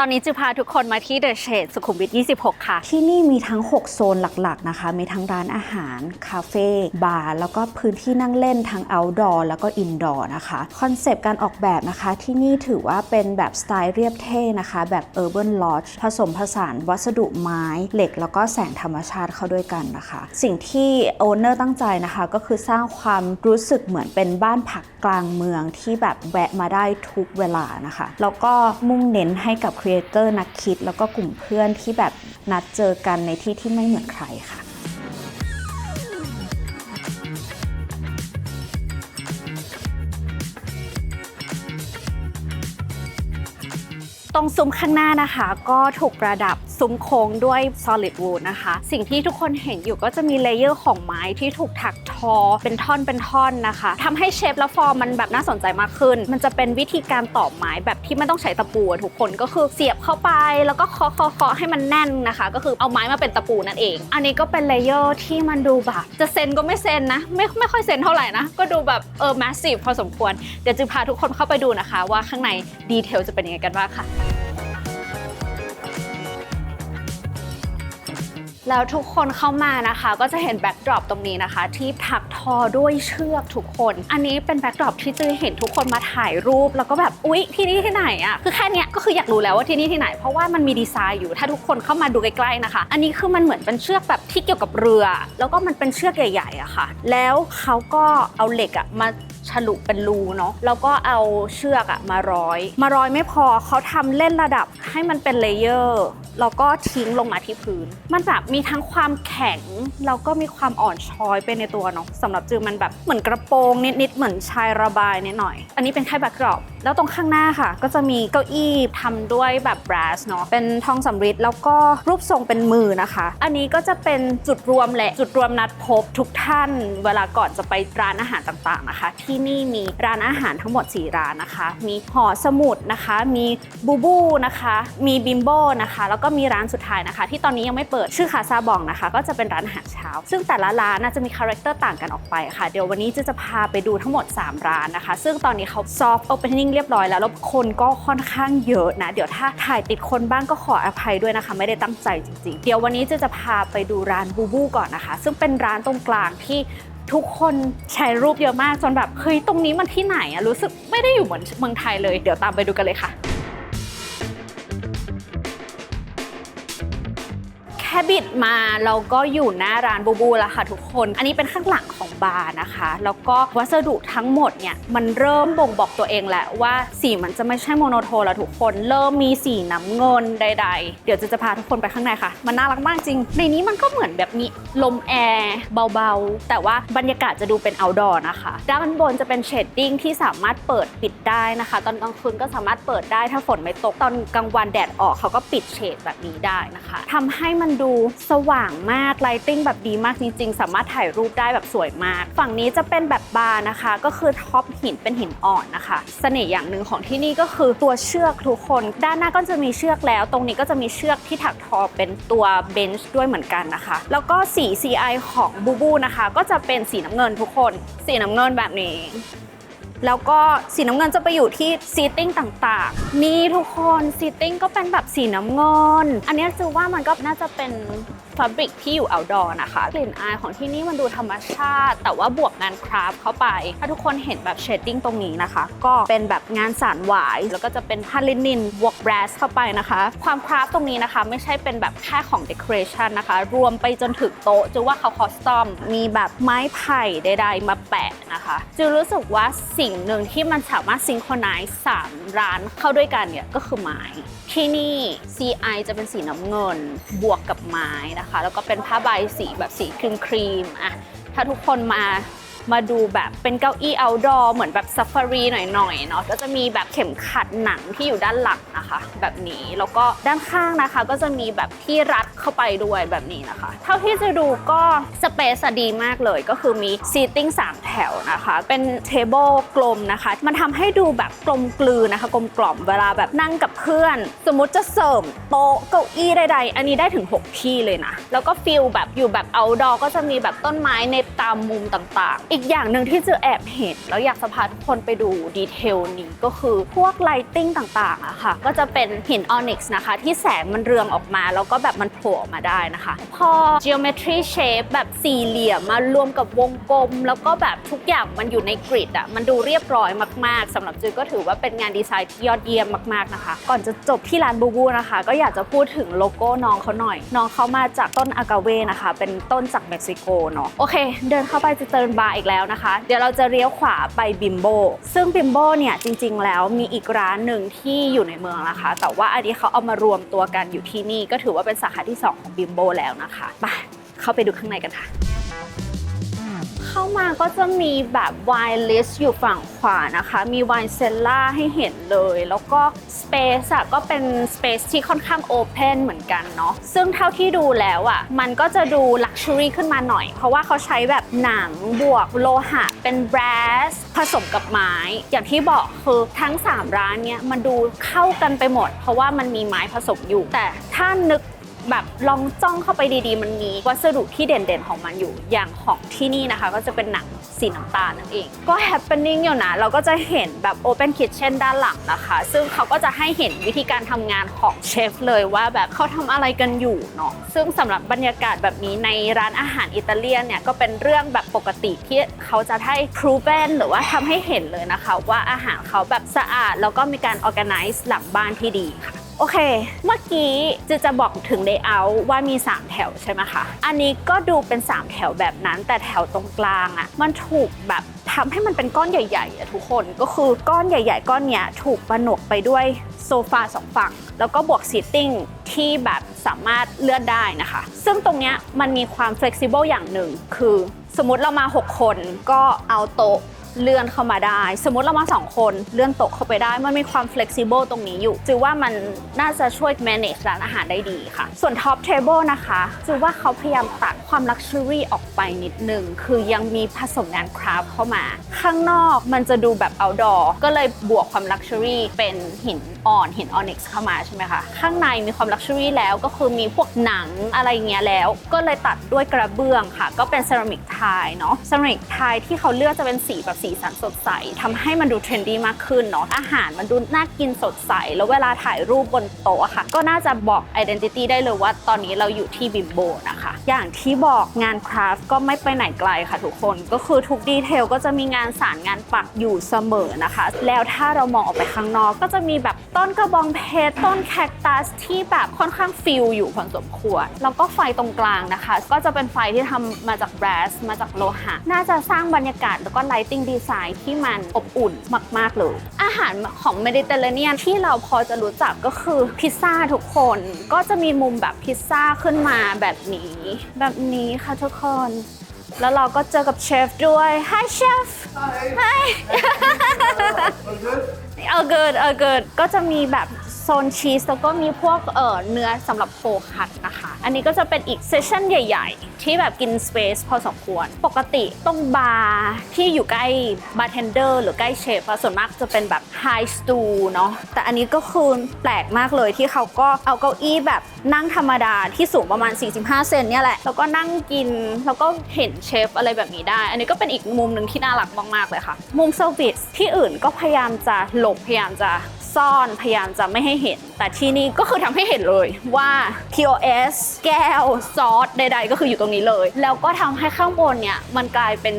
ตอนนี้จะพาทุกคนมาที่เดอะเชดสุขุมวิท 26 ค่ะ ที่นี่มีทั้ง 6 โซนหลักๆ นะคะ มีทั้งร้านอาหาร คาเฟ่ บาร์ แล้วก็พื้นที่นั่งเล่นทั้ง outdoor แล้วก็ indoor นะคะ คอนเซปต์การออกแบบนะคะ ที่นี่ถือว่าเป็นแบบสไตล์เรียบเท่นะคะ แบบ urban lodge ผสมผสานวัสดุไม้ เหล็ก แล้วก็แสงธรรมชาติเข้าด้วยกันนะคะ สิ่งที่โอเนอร์ตั้งใจนะคะก็คือสร้างความรู้สึกเหมือนเป็นบ้านพักกลางเมืองที่แบบแวะมาได้ทุกเวลานะคะ แล้วก็มุ่งเน้นให้กับครีเอเตอร์นักคิด แล้วก็กลุ่มเพื่อนที่แบบนัดเจอกันในที่ที่ไม่เหมือนใครค่ะตรงซุ้มข้างหน้านะคะ ก็ถูกประดับ ซุ้มโค้งด้วย solid wood นะคะ สิ่งที่ทุกคนเห็นอยู่ก็จะมีเลเยอร์ของไม้ที่ถูกถักทอ เป็นท่อนเป็นท่อนนะคะทำให้เชฟและฟอร์มมันแบบน่าสนใจมากขึ้น มันจะเป็นวิธีการต่อไม้แบบที่ไม่ต้องใช้ตะปูทุกคนก็คือเสียบเข้าไป แล้วก็เคาะเคาะเคาะให้มันแน่นนะคะ ก็คือเอาไม้มาเป็นตะปูนั่นเอง อันนี้ก็เป็นเลเยอร์ที่มันดูแบบจะเซนก็ไม่เซนนะ ไม่ไม่ค่อยเซนเท่าไหร่นะ ก็ดูแบบเออ massive พอสมควร เดี๋ยวจะพาทุกคนเข้าไปดูนะคะ ว่าข้างในดีเทลจะเป็นยังไงกันบ้างค่ะ แล้วทุกคนเข้ามานะคะ ก็จะเห็นแบ็กดรอปตรงนี้นะคะ ที่ถักทอด้วยเชือกทุกคน อันนี้เป็นแบ็กดรอปที่จะเห็นทุกคนมาถ่ายรูป แล้วก็แบบอุ๊ยที่นี่ที่ไหนอะคือแค่เนี้ยก็คืออยากรู้แล้วว่าที่นี่ที่ไหน เพราะว่ามันมีดีไซน์อยู่ถ้าทุกคนเข้ามาดูใกล้ๆนะคะ อันนี้คือมันเหมือนเป็นเชือกแบบที่เกี่ยวกับเรือ แล้วก็มันเป็นเชือกใหญ่ๆอะค่ะ แล้วเขาก็เอาเหล็กอะมา ฉลุเป็นรูเนาะแล้วก็เอาเชือกอะมาร้อย มาร้อยไม่พอเขาทำเล่นระดับให้มันเป็นเลเยอร์แล้วก็ทิ้งลงมาที่พื้น มันแบบมีทั้งความแข็งแล้วก็มีความอ่อนช้อยไปในตัวเนาะสำหรับจือมันแบบเหมือนกระโปรงนิดๆเหมือนชายระบายนิดหน่อย อันนี้เป็นแค่แบ็กกรอบแล้วตรงข้างหน้าค่ะ ก็จะมีเก้าอี้ทำด้วยแบบบรัสเนาะเป็นทองสำริดแล้วก็รูปทรงเป็นมือนะคะ อันนี้ก็จะเป็นจุดรวมแหละจุดรวมนัดพบทุกท่าน เวลาก่อนจะไปร้านอาหารต่างๆนะคะ ที่นี่มีร้านอาหารทั้งหมด 4 ร้านนะคะ มีหอสมุดนะคะ มีบูบูนะคะ มีบิมโบนะคะ แล้วก็มีร้านสุดท้ายนะคะ ที่ตอนนี้ยังไม่เปิดชื่อคาซาบองนะคะ ก็จะเป็นร้านอาหารเช้า ซึ่งแต่ละร้านน่าจะมีคาแรคเตอร์ต่างกันออกไปค่ะ เดี๋ยววันนี้จะจะพาไปดูทั้งหมด 3 ร้านนะคะ ซึ่งตอนนี้เขาซอฟต์โอเพนนิ่งเรียบร้อยแล้วแล้วคนก็ค่อนข้างเยอะนะ เดี๋ยวถ้าถ่ายติดคนบ้างก็ขออภัยด้วยนะคะ ไม่ได้ตั้งใจจริงๆ เดี๋ยววันนี้จะจะพาไปดูร้านบูบูก่อนนะคะ ซึ่งเป็นร้านตรงกลางที่ ทุกคนแชร์รูปเยอะมากจนแบบเฮ้ยตรงนี้มันที่ไหนอะรู้สึกไม่ได้อยู่เหมือนเมืองไทยเลยเดี๋ยวตามไปดูกันเลยค่ะ ค่บิดมาเราก็อยู่หน้าร้านบูบูแล้วค่ะทุกคน อันนี้เป็นข้างหลังของบาร์นะคะ แล้วก็วัสดุทั้งหมดเนี่ยมันเริ่มบ่งบอกตัวเองแหละว่าสีมันจะไม่ใช่โมโนโทนแล้วทุกคน เริ่มมีสีน้ำเงินใด ๆ เดี๋ยวจะจะพาทุกคนไปข้างในค่ะ มันน่ารักมากจริง ในนี้มันก็เหมือนแบบมีลมแอร์เบาๆ แต่ว่าบรรยากาศจะดูเป็น outdoor นะคะ ด้านบนจะเป็นเชดดิ้งที่สามารถเปิดปิดได้นะคะ ตอนกลางคืนก็สามารถเปิดได้ถ้าฝนไม่ตก ตอนกลางวันแดดออกเขาก็ปิดเฉดแบบนี้ได้นะคะทำให้มันดูสว่างมากไลติ้งแบบดีมากจริง ๆ สามารถถ่ายรูปได้แบบสวยมาก ฝั่งนี้จะเป็นแบบบาร์นะคะ ก็คือท็อปหินเป็นหินอ่อนนะคะเสน่ห์อย่างหนึ่งของที่นี่ก็คือตัวเชือกทุกคน ด้านหน้าก็จะมีเชือกแล้ว ตรงนี้ก็จะมีเชือกที่ถักทอเป็นตัวเบนช์ด้วยเหมือนกันนะคะ แล้วก็สี CI ของบูบูนะคะ ก็จะเป็นสีน้ำเงินทุกคน สีน้ำเงินแบบนี้ แล้วก็สีน้ำเงินจะไปอยู่ที่ซีติ้งต่างๆ นี่ทุกคนซีติ้งก็เป็นแบบสีน้ำเงิน อันนี้ยจือว่ามันก็น่าจะเป็น ฟาบริกที่อยู่ outdoor นะคะ กลิ่นอายของที่นี่มันดูธรรมชาติ แต่ว่าบวกงานคราฟเข้าไป ถ้าทุกคนเห็นแบบเชดดิ้งตรงนี้นะคะ ก็เป็นแบบงานสารหวาย แล้วก็จะเป็นผ้าลินินบวกแบรสเข้าไปนะคะ ความคราฟตรงนี้นะคะ ไม่ใช่เป็นแบบแค่ของ decoration นะคะ รวมไปจนถึงโต๊ะจือว่าเขาคอสตอม มีแบบไม้ไผ่ใดๆมาแปะนะคะจือรู้สึกว่าสิ่งหนึ่งที่มันสามารถซิงโครไนซ์สามร้านเข้าด้วยกันเนี่ยก็คือไม้ที่นี่ CI จะเป็นสีน้ำเงินบวกกับไม้นะคะแล้วก็เป็นผ้าใบสีแบบสีครีมครีมอะถ้าทุกคนมา มาดูแบบเป็นเก้าอี้ outdoor เหมือนแบบซัฟ a ารีหน่อยๆเนาะก็จะมีแบบเข็มขัดหนังที่อยู่ด้านหลังนะคะ แบบนี้แล้วก็ด้านข้างนะคะ ก็จะมีแบบที่รัดเข้าไปด้วยแบบนี้นะคะ เท่าที่จะดูก็สเปซดีมากเลยก็คือมีซีติ้ง3แถวนะคะ เป็นเทเบิลกลมนะคะ มันทำให้ดูแบบกลมกลืนนะคะ กลมกล่อมเวลาแบบนั่งกับเพื่อน สมมุติจะเสริมโต๊ะเก้าอี้ใดๆ อันนี้ได้ถึง 6 ที่เลยนะ แล้วก็ฟิลแบบอยู่แบบ outdoor ก็จะมีแบบต้นไม้ในตามมุมต่างๆ อีกอีกอย่างหนึ่งที่จะแอบเห็น แล้วอยากจะพาทุกคนไปดูดีเทลนี้ก็คือพวกไลติ้งต่างๆอะค่ะ ก็จะเป็นหินออนิกส์นะคะ ที่แสงมันเรืองออกมาแล้วก็แบบมันโผล่ออกมาได้นะคะ พอ geometry shape แบบสี่เหลี่ยมมารวมกับวงกลม แล้วก็แบบทุกอย่างมันอยู่ในกริดอะมันดูเรียบร้อยมากๆสำหรับจือก็ถือว่าเป็นงานดีไซน์ที่ยอดเยี่ยมมากๆนะคะ ก่อนจะจบที่ร้านบูบูนะคะ ก็อยากจะพูดถึงโลโก้น้องเขาหน่อย น้องเขามาจากต้นอากาเวนะคะ เป็นต้นจากเม็กซิโกเนาะโอเค เดินเข้าไปจะเจอบาร์อีกแล้วนะคะ เดี๋ยวเราจะเลี้ยวขวาไปบิมโบซึ่งบิมโบเนี่ยจริงๆ แล้วมีอีกร้านหนึ่งที่อยู่ในเมืองนะคะ แต่ว่าอันนี้เขาเอามารวมตัวกันอยู่ที่นี่ ก็ถือว่าเป็นสาขาที่ 2 ของบิมโบแล้วนะคะไปเข้าไปดูข้างในกันค่ะ เข้ามาก็จะมีแบบไวน์ลิสอยู่ฝั่งขวานะคะ มีไวน์เซลล่าให้เห็นเลย แล้วก็สเปซอะก็เป็นสเปซที่ค่อนข้างโอเพนเหมือนกันเนาะซึ่งเท่าที่ดูแล้วอะมันก็จะดูลักชัวรี่ขึ้นมาหน่อย เพราะว่าเขาใช้แบบหนังบวกโลหะ เป็นแบรสผสมกับไม้ อย่างที่บอกคือทั้ง 3 ร้านเนี้ยมันดูเข้ากันไปหมด เพราะว่ามันมีไม้ผสมอยู่แต่ถ้านึก แบบลองจ้องเข้าไปดีๆ มันมีวัสดุที่เด่นๆของมันอยู่ อย่างของที่นี่นะคะ ก็จะเป็นหนังสีน้ำตาลนั่นเอง ก็แฮป p ป n นิ่งอยู่นะ เราก็จะเห็นแบบ Open Kitchen ด้านหลังนะคะ ซึ่งเขาก็จะให้เห็นวิธีการทำงานของเชฟเลยว่าแบบเขาทำอะไรกันอยู่เนาะ ซึ่งสำหรับบรรยากาศแบบนี้ในร้านอาหารอิตาเลียนเนี่ยก็เป็นเรื่องแบบปกติที่เขาจะให้ proven หรือว่าทำให้เห็นเลยนะคะ ว่าอาหารเขาแบบสะอาดแล้วก็มีการ organize หลังบ้านที่ดีค่ะ โอเค เมื่อกี้จะจะบอกถึง layout ว่ามี 3 แถวใช่ไหมคะ อันนี้ก็ดูเป็น 3 แถวแบบนั้น แต่แถวตรงกลางอะ่ะ มันถูกแบบทำให้มันเป็นก้อนใหญ่ๆอะทุกคนก็คือก้อนใหญ่ ๆ ก้อนเนี้ยถูกประหนวกไปด้วยโซฟาสองฝั่ง แล้วก็บวกซีตติ้งที่แบบสามารถเลื่อนได้นะคะ ซึ่งตรงเนี้ยมันมีความ flexible อย่างหนึ่ง คือสมมติเรามา 6 คนก็เอาโต๊ะ เลื่อนเข้ามาได้ สมมติเรามา 2 คนเลื่อนโต๊ะเข้าไปได้ มันมีความ flexible ตรงนี้อยู่จือว่ามันน่าจะช่วย manage ร้านอาหารได้ดีค่ะ ส่วน top table นะคะจือว่าเขาพยายามตัดความ luxury ออกไปนิดนึง คือยังมีผสมงานคราฟเข้ามา ข้างนอกมันจะดูแบบ outdoor ก็เลยบวกความ luxury เป็นหินอ่อนหิน onyx เข้ามาใช่ไหมคะ ข้างในมีความ luxury แล้วก็คือมีพวกหนังอะไรเงี้ยแล้ว ก็เลยตัดด้วยกระเบื้องค่ะ ก็เป็นเซรามิกไทยเนาะเซรามิกไทยที่เขาเลือกจะเป็นสีแบบสีสันสดใสทำให้มันดูเทรนดี้มากขึ้นเนาะอาหารมันดูน่ากินสดใส แล้วเวลาถ่ายรูปบนโต๊ะค่ะ ก็น่าจะบอก identity ได้เลยว่า ตอนนี้เราอยู่ที่บิมโบนะคะ อย่างที่บอกงานคราฟต์ก็ไม่ไปไหนไกลค่ะทุกคนก็คือทุกดีเทลก็จะมีงานสารงานปักอยู่เสมอนะคะ แล้วถ้าเรามองออกไปข้างนอกก็จะมีแบบต้นกระบองเพชรต้นแคคตัสที่แบบค่อนข้างฟิลอยู่พอสมควร แล้วก็ไฟตรงกลางนะคะ ก็จะเป็นไฟที่ทำมาจากแบรสมาจากโลหะ น่าจะสร้างบรรยากาศแล้วก็ไลติ้งดีไซน์ที่มันอบอุ่นมาก ๆ เลย อาหารของเมดิเตอร์เรเนียนที่เราพอจะรู้จักก็คือพิซซ่าทุกคน ก็จะมีมุมแบบพิซซ่าขึ้นมาแบบนี้ แบบนี้ค่ะทุกคนแล้วเราก็เจอกับเชฟด้วย Hi Chef Hi เอาเกิดเอาเกิดก็จะมีแบบ ซนชีสแล้วก็มีพวกเอ่อเนื้อสำหรับโฟคัตนะคะ อันนี้ก็จะเป็นอีกเซสชั่นใหญ่ ๆ ที่แบบกินสเปซพอสมควร ปกติตรงบาร์ที่อยู่ใกล้บาร์เทนเดอร์หรือใกล้เชฟส่วนมากจะเป็นแบบไฮสตูเนาะแต่อันนี้ก็คือแปลกมากเลยที่เขาก็เอาเก้าอี้แบบนั่งธรรมดาที่สูงประมาณ 45 เซนเนี่ยแหละ แล้วก็นั่งกิน แล้วก็เห็นเชฟอะไรแบบนี้ได้ อันนี้ก็เป็นอีกมุมหนึ่งที่น่ารักมากๆเลยค่ะ มุมเซอร์วิสที่อื่นก็พยายามจะหลบพยายามจะ ซ่อนพยายามจะไม่ให้เห็น แต่ที่นี่ก็คือทำให้เห็นเลยว่า POS แก้วซอสใดๆ ก็คืออยู่ตรงนี้เลย แล้วก็ทำให้ข้างบนเนี่ยมันกลายเป็น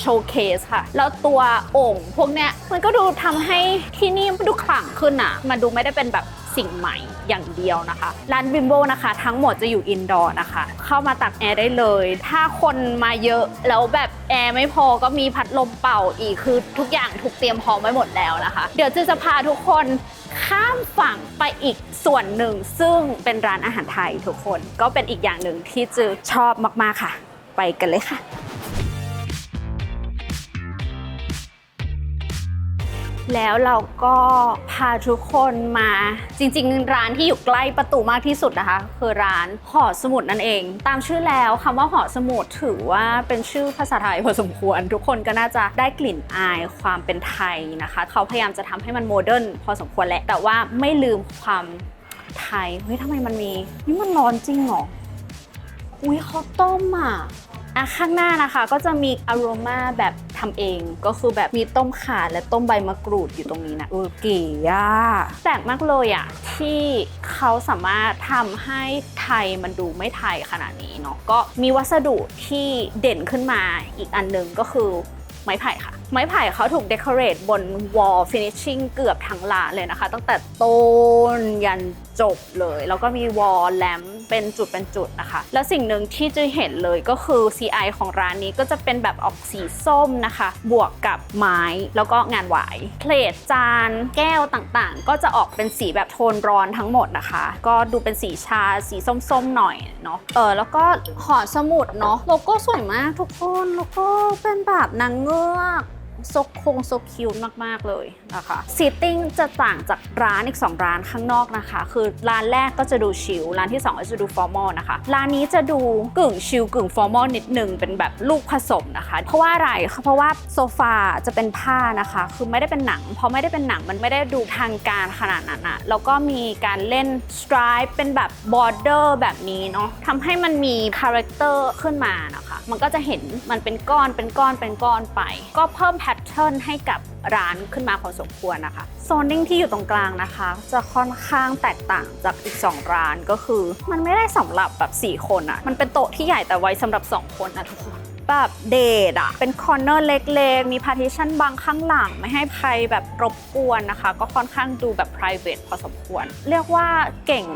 โชว์เคสค่ะ แล้วตัวโอ่งพวกเนี้ยมันก็ดูทำให้ที่นี่มันดูขลังขึ้นอะ มันดูไม่ได้เป็นแบบ สิ่งใหม่อย่างเดียวนะคะ ร้านบิมโบนะคะ ทั้งหมดจะอยู่อินดอร์นะคะ เข้ามาตักแอร์ได้เลย ถ้าคนมาเยอะแล้วแบบแอร์ไม่พอก็มีพัดลมเป่าอีกคือทุกอย่างถูกเตรียมพร้อมไว้หมดแล้วนะคะ เดี๋ยวจือจะพาทุกคนข้ามฝั่งไปอีกส่วนหนึ่ง ซึ่งเป็นร้านอาหารไทยทุกคนก็เป็นอีกอย่างหนึ่งที่จือชอบมากๆค่ะ ไปกันเลยค่ะ แล้วเราก็พาทุกคนมาจริง ๆ ร้านที่อยู่ใกล้ประตูมากที่สุดนะคะ คือร้านหอสมุดนั่นเอง ตามชื่อแล้วคำว่าหอสมุดถือว่าเป็นชื่อภาษาไทยพอสมควร ทุกคนก็น่าจะได้กลิ่นอายความเป็นไทยนะคะ เขาพยายามจะทำให้มันโมเดิร์นพอสมควรแหละแต่ว่าไม่ลืมความไทยเฮ้ยทำไมมันมีนี่มันร้อนจริงเหรออุ้ยเขาวต้มอะ อะข้างหน้านะคะก็จะมีอ r o มาแบบทำเองก็คือแบบมีต้มข่าและต้มใบมะกรูดอยู่ตรงนี้นะเออเก๋อะแปลกมากเลยอะที่เขาสามารถทำให้ไทยมันดูไม่ไทยขนาดนี้เนาะก็มีวัสดุที่เด่นขึ้นมาอีกอันหนึ่งก็คือไม้ไผ่ค่ะ ไม้ไผ่เขาถูกเดคอเรทบน wall finishing เกือบทั้งร้านเลยนะคะ ตั้งแต่ต้นยันจบเลย แล้วก็มี wall lamp เป็นจุดเป็นจุดนะคะ แล้วสิ่งหนึ่งที่จะเห็นเลยก็คือ CI ของร้านนี้ก็จะเป็นแบบออกสีส้มนะคะ บวกกับไม้แล้วก็งานหวายเพลทจานแก้วต่างๆ ก็จะออกเป็นสีแบบโทนร้อนทั้งหมดนะคะ ก็ดูเป็นสีชาสีส้มๆหน่อยเนาะเออแล้วก็หอสมุดเนาะโลโก้สวยมากทุกคนแล้วก็เป็นแบบนางเงือก ซกคงซกคิวมากๆเลยนะคะซีติ้งจะต่างจากร้านอีก 2 ร้านข้างนอกนะคะ คือร้านแรกก็จะดูชิลร้านที่ 2 ก็จะดูฟอร์มอลนะคะ ร้านนี้จะดูกึ่งชิลกึ่งฟอร์มอลนิดหนึ่งเป็นแบบลูกผสมนะคะ เพราะว่าอะไรเพราะว่าโซฟาจะเป็นผ้านะคะ คือไม่ได้เป็นหนังพอไม่ได้เป็นหนังมันไม่ได้ดูทางการขนาดนั้นอะแล้วก็มีการเล่นสไตร์เป็นแบบบอร์เดอร์แบบนี้เนาะทำให้มันมีคาแรคเตอร์ขึ้นมานะคะ มันก็จะเห็นมันเป็นก้อนเป็นก้อนเป็นก้อนไป ก็เพิ่มแพทเทิร์นให้กับร้านขึ้นมาพอสมควรนะคะโซนดิ้งที่อยู่ตรงกลางนะคะ จะค่อนข้างแตกต่างจากอีก 2 ร้านก็คือ มันไม่ได้สำหรับแบบ 4 คนอะมันเป็นโต๊ะที่ใหญ่แต่ไว้สำหรับ 2 คนนะทุกคนแบบเดทอะเป็นคอร์เนอร์เล็กๆ มีพาร์ติชันบางข้างหลัง ไม่ให้ใครแบบรบกวนนะคะ ก็ค่อนข้างดูแบบ private พอสมควร เรียกว่าเก่ง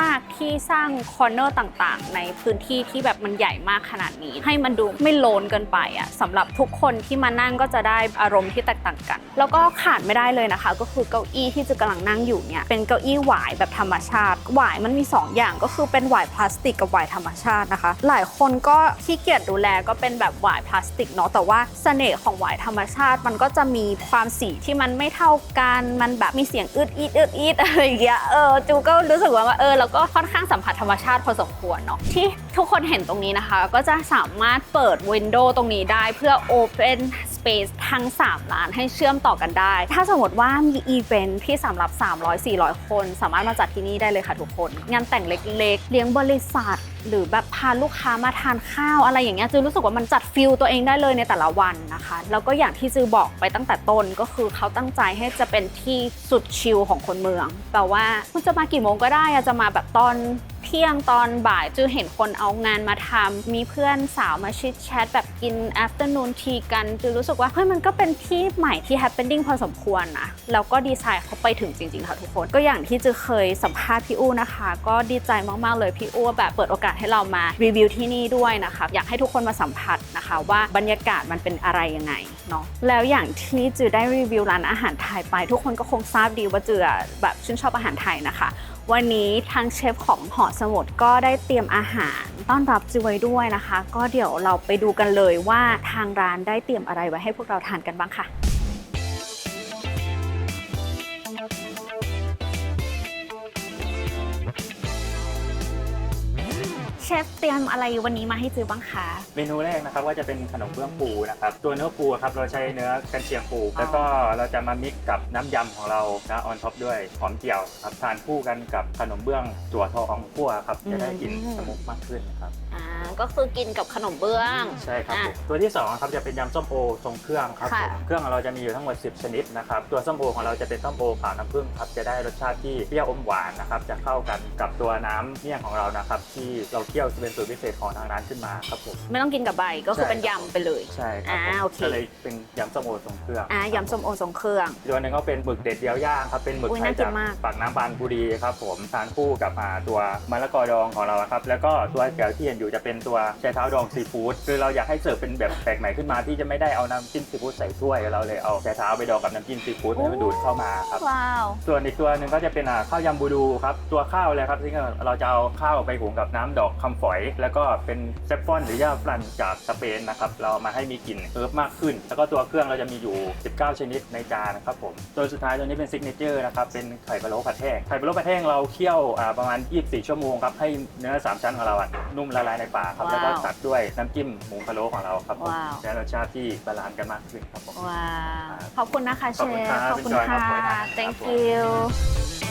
มาก ๆ ที่สร้างคอร์เนอร์ต่างๆ ในพื้นที่ที่แบบมันใหญ่มากขนาดนี้ ให้มันดูไม่โลนเกินไปอะสำหรับทุกคนที่มานั่งก็จะได้อารมณ์ที่แตกต่างกัน แล้วก็ขาดไม่ได้เลยนะคะ ก็คือเก้าอี้ที่จะกำลังนั่งอยู่เนี่ยเป็นเก้าอี้หวายแบบธรรมชาติหวายมันมี 2 อย่างก็คือเป็นหวายพลาสติกกับหวายธรรมชาตินะคะ หลายคนก็ขี้เกียจดูแลก็เป็นแบบหวายพลาสติกเนาะแต่ว่าเสน่ห์ของหวายธรรมชาติ มันก็จะมีความสีที่มันไม่เท่ากันมันแบบมีเสียงอืดอีดอืดอีดอะไรอย่างเงี้ยเออจูก็รู้สึกว่าว่าเออแล้วก็ค่อนข้างสัมผัสธรรมชาติพอสมควรเนาะที่ทุกคนเห็นตรงนี้นะคะ ก็จะสามารถเปิดวินโดว์ตรงนี้ได้เพื่อ Open Space ทั้ง 3 ร้านให้เชื่อมต่อกันได้ ถ้าสมมติว่ามีอีเวนท์ที่สำหรับ 300-400 คน สามารถมาจัดที่นี่ได้เลยค่ะทุกคน งานแต่งเล็กๆ เลี้ยงบริษัท หรือแบบพาลูกค้ามาทานข้าวอะไรอย่างเงี้ยจือรู้สึกว่ามันจัดฟิลตัวเองได้เลยในแต่ละวันนะคะ แล้วก็อย่างที่จือบอกไปตั้งแต่ต้นก็คือเขาตั้งใจให้จะเป็นที่สุดชิลของคนเมืองแปลว่าคุณจะมากี่โมงก็ได้จะมาแบบตอน เที่ยงตอนบ่ายจือเห็นคนเอางานมาทำมีเพื่อนสาวมาชิดแชทแบบกิน afternoon tea กันจือรู้สึกว่าเฮ้ยมันก็เป็นที่ใหม่ที่ happening พอสมควรนะแล้วก็ดีไซน์เขาไปถึงจริงๆค่ะทุกคน ก็อย่างที่จือเคยสัมภาษณ์พี่อู้นะคะ ก็ดีใจมากๆเลยพี่อู้แบบเปิดโอกาสให้เรามารีวิวที่นี่ด้วยนะคะอยากให้ทุกคนมาสัมผัสนะคะว่าบรรยากาศมันเป็นอะไรยังไงเนาะแล้วอย่างที่จือได้รีวิวร้านอาหารไทยไป ทุกคนก็คงทราบดีว่าจือแบบชื่นชอบอาหารไทยนะคะ วันนี้ทางเชฟของหอสมุดก็ได้เตรียมอาหารต้อนรับจิไว้ด้วยนะคะ ก็เดี๋ยวเราไปดูกันเลยว่าทางร้านได้เตรียมอะไรไว้ให้พวกเราทานกันบ้างค่ะ เชฟเตรียมอะไรวันนี้มาให้จือบ้างคะ เมนูแรกนะครับก็จะเป็นขนมเบื้องปูนะครับตัวเนื้อปูครับเราใช้เนื้อกันเชียงปู แล้วก็เราจะมามิกกับน้ำยำของเรานะออนท็อปด้วยหอมเจียวครับทานคู่กันกับขนมเบื้องตัวทองคั่วครับจะได้กลินสมุกมากขึ้นครับอ่าก็คือกินกับขนมเบื้องใช่ครับอะผมตัวที่สองครับจะเป็นยำส้มโอทรงเครื่องครับค่ะผมเครื่องของเราจะมีอยู่ทั้งหมด 10 ชนิดนะครับตัวส้มโอของเราจะเป็นส้มโอขาวน้ำผึ้งครับจะได้รสชาติที่เปรี้ยวอมหวานนะครับจะเข้ากันกับตัวน้ำเมี่ยงของเรานะครับที่เราเคี่ยวเป็นสูตรพิเศษของทางร้านขึ้นมาครับผม ไม่ต้องกินกับใบก็คือเป็นยำไปเลย ใช่ครับผมอ่าโอเค ก็เลยเป็นยำส้มโอทรงเครื่องอ่ายำส้มโอทรงเครื่อง อีกตัวหนึงก็เป็นหมึกเด็ดเดียวย่างครับเป็นหมึกอุ๊ยไทน่ายกินจากมาก ปากน้ำบานบุรีครับผมทานคู่กับอ่าตัวมะละกอดองของเราครับแล้วก็ตัวแก้วที่เห็นอยู่จะเป็นตัวชายเท้าดองซีฟู้ดคือเราอยากให้เสิร์ฟเป็นแบบแปลกใหม่ขึ้นมาที่จะไม่ได้เอาน้ำจิ้มซีฟู้ดใส่ถ้วยเราเลยเอาชายเท้าไปดองกับน้ำจิ้มซีฟู้ดให้มันดูดเข้ามาครับ ว้าว ส่วนอีกตัวหนึ่งก็จะเป็นอ่าข้าวยำบูดูครับตัวข้าวเลยครับที่เราจะเอาข้าวไปหุงกับน้ำดอกคำฝอย แล้วก็เป็นเซฟฟอนหรือย่าฝรั่งจากสเปนนะครับเราเอามาให้มีกลิ่นเอิร์ฟมากขึ้น แล้วก็ตัวเครื่องเราจะมีอยู่ 19 ชนิดในจานนะครับผมตัวสุดท้ายตัวนี้เป็นซิกเนเจอร์นะครับเป็นไข่พะโล้ผัดแห้งไข่พะโล้ผัดแห้งเราเคี่ยวอ่าประมาณ 24 ชั่วโมงครับให้เนื้อสามชั้นของเราอะนุ่มละลายในปากครับแล้วก็ว้าวตัดด้วยน้ำจิ้มหมูพะโล้ของเราครับผมว้าวได้รสชาติที่บาลานซ์กันมากขึ้นครับผมว้าวขอบคุณนะคะเชขอบคุณฟครับขอบคุณเป็นจอยครับค่ะขอให้ทาน thank ครับผม you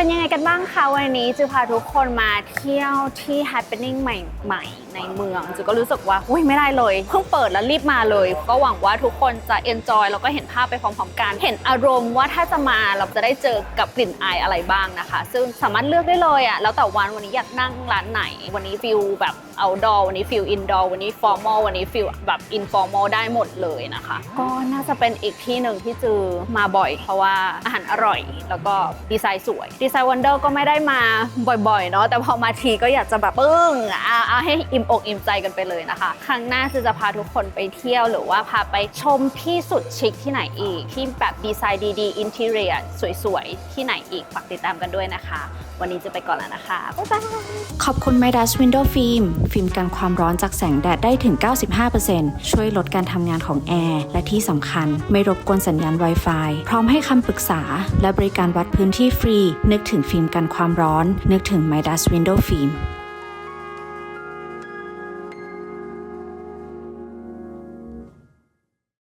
เป็นยังไงกันบ้างคะวันนี้จะพาทุกคนมาเที่ยวที่ happening ใหม่ๆ ในเมืองจูก็รู้สึกว่าอุ้ยไม่ได้เลยเพิ่งเปิดแล้วรีบมาเลย ก็หวังว่าทุกคนจะ enjoy แล้วก็เห็นภาพไปพร้อมๆกันเห็นอารมณ์ว่าถ้าจะมาเราจะได้เจอกับกลิ่นอายอะไรบ้างนะคะ ซึ่งสามารถเลือกได้เลยอะแล้วแต่วันวันนี้อยากนั่งร้านไหน วันนี้ฟิลแบบ outdoor วันนี้ฟิล indoor วันนี้ formal วันนี้ฟิลแบบ informal ได้หมดเลยนะคะ ก็น่าจะเป็นอีกที่หนึ่งที่จือมาบ่อย เพราะว่าอาหารอร่อย แล้วก็ดีไซน์สวยดีไซน์วันเดอร์ก็ไม่ได้มาบ่อยๆเนาะแต่พอมาทีก็อยากจะแบบปึ้งเอาเอาให้อิ่มอกอิ่มใจกันไปเลยนะคะ ครั้งหน้าจือจะพาทุกคนไปเที่ยวหรือว่าพาไปชมที่สุดชิคที่ไหนอีก ที่แบบดีไซน์ดีๆอินทีเรียสวยๆ ที่ไหนอีกฝากติดตามกันด้วยนะคะ วันนี้จะไปก่อนแล้วนะคะ บ๊ายบาย ขอบคุณ Midas Window Film ฟิล์มกันความร้อนจากแสงแดดได้ถึง 95%ช่วยลดการทำงานของแอร์ และที่สำคัญไม่รบกวนสัญญาณ Wi-Fi พร้อมให้คำปรึกษา และบริการวัดพื้นที่ฟรี นึกถึงฟิล์มกันความร้อน นึกถึง Midas Window Film